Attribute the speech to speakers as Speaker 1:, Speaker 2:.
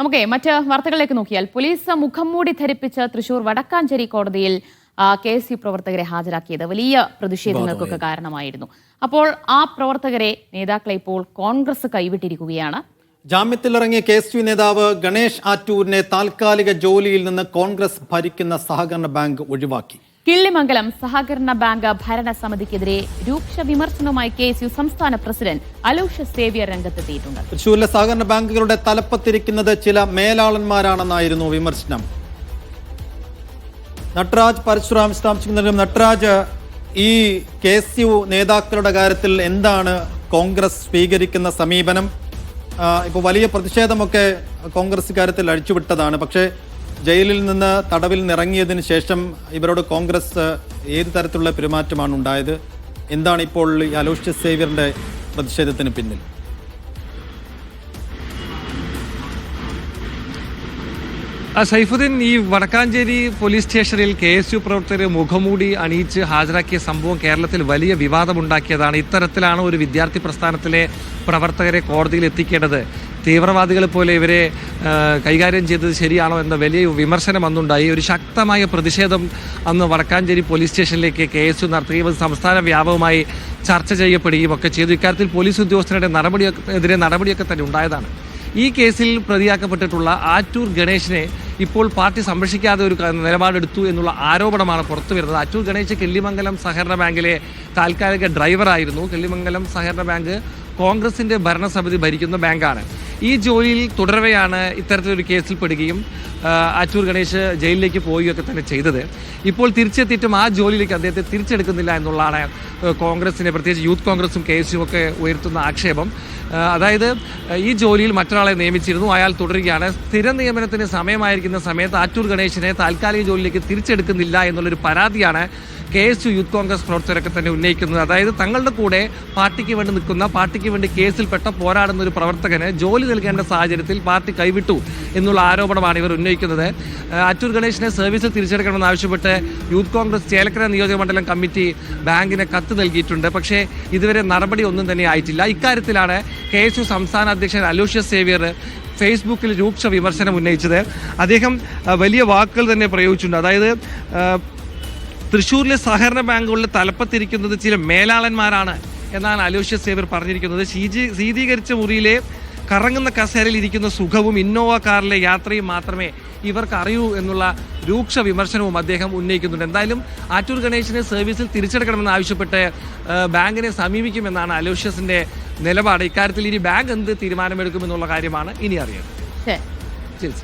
Speaker 1: നമുക്ക് മറ്റ് വാർത്തകളിലേക്ക് നോക്കിയാൽ പോലീസ് മുഖം മൂടി ധരിപ്പിച്ച് തൃശൂർ വടക്കാഞ്ചേരി കോടതിയിൽ കെ എസ് യു പ്രവർത്തകരെ ഹാജരാക്കിയത്. വലിയ പ്രതിഷേധങ്ങൾക്കൊക്കെ കാരണമായിരുന്നു. അപ്പോൾ ആ പ്രവർത്തകരെ നേതാക്കളെ ഇപ്പോൾ കോൺഗ്രസ് കൈവിട്ടിരിക്കുകയാണ്.
Speaker 2: ജാമ്യത്തിലിറങ്ങിയ കെ എസ് യു നേതാവ് ഗണേഷ് ആറ്റൂരിനെ താൽക്കാലിക ജോലിയിൽ നിന്ന് കോൺഗ്രസ് ഭരിക്കുന്ന സഹകരണ ബാങ്ക് ഒഴിവാക്കി.
Speaker 1: കിള്ളിമംഗലം സഹകരണ ബാങ്ക് ഭരണസമിതിക്കെതിരെ രൂക്ഷ വിമർശനവുമായി കെ യു സംസ്ഥാന പ്രസിഡന്റ് അലൂഷ സേവ്യർ രംഗത്തെത്തിയിട്ടുണ്ട്.
Speaker 2: തൃശൂരിലെ സഹകരണ ബാങ്കുകളുടെ തലപ്പത്തിരിക്കുന്നത് ചില മേലാളന്മാരാണെന്നായിരുന്നു വിമർശനം. നട്രാജ് പരശുറാം വിശദാംശങ്ങൾ നട്രാജ് ഈ കെ യു നേതാക്കളുടെ കാര്യത്തിൽ എന്താണ് കോൺഗ്രസ് സ്വീകരിക്കുന്ന സമീപനം? ഇപ്പോൾ വലിയ പ്രതിഷേധമൊക്കെ കോൺഗ്രസ് കാര്യത്തിൽ അഴിച്ചുവിട്ടതാണ്. പക്ഷേ ജയിലിൽ നിന്ന് തടവിൽ നിറങ്ങിയതിന് ശേഷം ഇവരോട് കോൺഗ്രസ് ഏത് തരത്തിലുള്ള പെരുമാറ്റമാണ് ഉണ്ടായത്? എന്താണ് ഇപ്പോൾ ഈ അലോഷ്യസ് സേവ്യറിന്റെ പ്രതിഷേധത്തിന് പിന്നിൽ?
Speaker 3: സൈഫുദ്ദീൻ ഈ വടക്കാഞ്ചേരി പോലീസ് സ്റ്റേഷനിൽ കെ എസ് യു പ്രവർത്തകരെ മുഖമൂടി അണിയിച്ച് ഹാജരാക്കിയ സംഭവം കേരളത്തിൽ വലിയ വിവാദമുണ്ടാക്കിയതാണ്. ഇത്തരത്തിലാണ് ഒരു വിദ്യാർത്ഥി പ്രസ്ഥാനത്തിലെ പ്രവർത്തകരെ കോടതിയിൽ എത്തിക്കേണ്ടത്. തീവ്രവാദികളെ പോലെ ഇവരെ കൈകാര്യം ചെയ്തത് ശരിയാണോ എന്ന വലിയ വിമർശനം അന്നുണ്ടായി. ഒരു ശക്തമായ പ്രതിഷേധം അന്ന് വടക്കാഞ്ചേരി പോലീസ് സ്റ്റേഷനിലേക്ക് കെ എസ് യു നടത്തുകയും അത് സംസ്ഥാന വ്യാപകമായി ചർച്ച ചെയ്യപ്പെടുകയും ഒക്കെ ചെയ്തു. ഇക്കാര്യത്തിൽ പോലീസ് ഉദ്യോഗസ്ഥരുടെ നടപടിയൊക്കെ എതിരെ നടപടിയൊക്കെ തന്നെ ഉണ്ടായതാണ്. ഈ കേസിൽ പ്രതിയാക്കപ്പെട്ടിട്ടുള്ള ആറ്റൂർ ഗണേശിനെ ഇപ്പോൾ പാർട്ടി സംരക്ഷിക്കാതെ ഒരു നിലപാടെടുത്തു എന്നുള്ള ആരോപണമാണ് പുറത്തു വരുന്നത്. ആറ്റൂർ ഗണേശ് കെല്ലിമംഗലം സഹകരണ ബാങ്കിലെ താൽക്കാലിക ഡ്രൈവറായിരുന്നു. കെല്ലിമംഗലം സഹകരണ ബാങ്ക് കോൺഗ്രസിന്റെ ഭരണസമിതി ഭരിക്കുന്ന ബാങ്കാണ്. ഈ ജോലിയിൽ തുടരവെയാണ് ഇത്തരത്തിലൊരു കേസിൽ പെടുകയും ആറ്റൂർ ഗണേഷ് ജയിലിലേക്ക് പോവുകയൊക്കെ തന്നെ ചെയ്തത്. ഇപ്പോൾ തിരിച്ചെത്തിയിട്ടും ആ ജോലിയിലേക്ക് അദ്ദേഹത്തെ തിരിച്ചെടുക്കുന്നില്ല എന്നുള്ളതാണ് കോൺഗ്രസിനെ പ്രത്യേകിച്ച് യൂത്ത് കോൺഗ്രസും കെ എസ് ഒക്കെ ഉയർത്തുന്ന ആക്ഷേപം. അതായത് ഈ ജോലിയിൽ മറ്റൊരാളെ നിയമിച്ചിരുന്നു അയാൾ തുടരുകയാണ്. സ്ഥിര നിയമനത്തിന് സമയമായിരിക്കുന്ന സമയത്ത് ആറ്റൂർ ഗണേഷിനെ താൽക്കാലിക ജോലിയിലേക്ക് തിരിച്ചെടുക്കുന്നില്ല എന്നുള്ളൊരു പരാതിയാണ് K S U youth congress പ്രവർത്തകരൊക്കെ തന്നെ ഉന്നയിക്കുന്നത്. അതായത് തങ്ങളുടെ കൂടെ പാർട്ടിക്ക് വേണ്ടി നിൽക്കുന്ന പാർട്ടിക്ക് വേണ്ടി കേസിൽപ്പെട്ട പോരാടുന്ന ഒരു പ്രവർത്തകന് ജോലി നൽകേണ്ട സാഹചര്യത്തിൽ പാർട്ടി കൈവിട്ടു എന്നുള്ള ആരോപണമാണ് ഇവർ ഉന്നയിക്കുന്നത്. അറ്റൂർ ഗണേഷിനെ സർവീസിൽ തിരിച്ചെടുക്കണമെന്ന് ആവശ്യപ്പെട്ട് യൂത്ത് കോൺഗ്രസ് ചേലക്കര നിയോജക മണ്ഡലം കമ്മിറ്റി ബാങ്കിന് കത്ത് നൽകിയിട്ടുണ്ട്. പക്ഷേ ഇതുവരെ നടപടി ഒന്നും തന്നെ ആയിട്ടില്ല. ഇക്കാര്യത്തിലാണ് കെ എസ് യു സംസ്ഥാന അധ്യക്ഷൻ അലൂഷ്യസ് സേവ്യർ ഫേസ്ബുക്കിൽ രൂക്ഷ വിമർശനം ഉന്നയിച്ചത്. അദ്ദേഹം വലിയ വാക്കുകൾ തന്നെ പ്രയോഗിച്ചിട്ടുണ്ട്. അതായത് തൃശ്ശൂരിലെ സഹകരണ ബാങ്കുകളിൽ തലപ്പത്തിരിക്കുന്നത് ചില മേലാളന്മാരാണ് എന്നാണ് അലോഷ്യസ് സേവർ പറഞ്ഞിരിക്കുന്നത്. ശീജി ശീതീകരിച്ച മുറിയിലെ കറങ്ങുന്ന കസേരയിൽ ഇരിക്കുന്ന സുഖവും ഇന്നോവ കാറിലെ യാത്രയും മാത്രമേ ഇവർക്ക് അറിയൂ എന്നുള്ള രൂക്ഷ വിമർശനവും അദ്ദേഹം ഉന്നയിക്കുന്നുണ്ട്. എന്തായാലും ആറ്റൂർ ഗണേശിനെ സർവീസിൽ തിരിച്ചെടുക്കണമെന്ന് ആവശ്യപ്പെട്ട് ബാങ്കിനെ സമീപിക്കുമെന്നാണ് അലോഷ്യസിന്റെ നിലപാട്. ഇക്കാര്യത്തിൽ ഇനി ബാങ്ക് എന്ത് തീരുമാനമെടുക്കുമെന്നുള്ള കാര്യമാണ് ഇനി അറിയുന്നത്
Speaker 1: ശരി.
Speaker 3: ശരി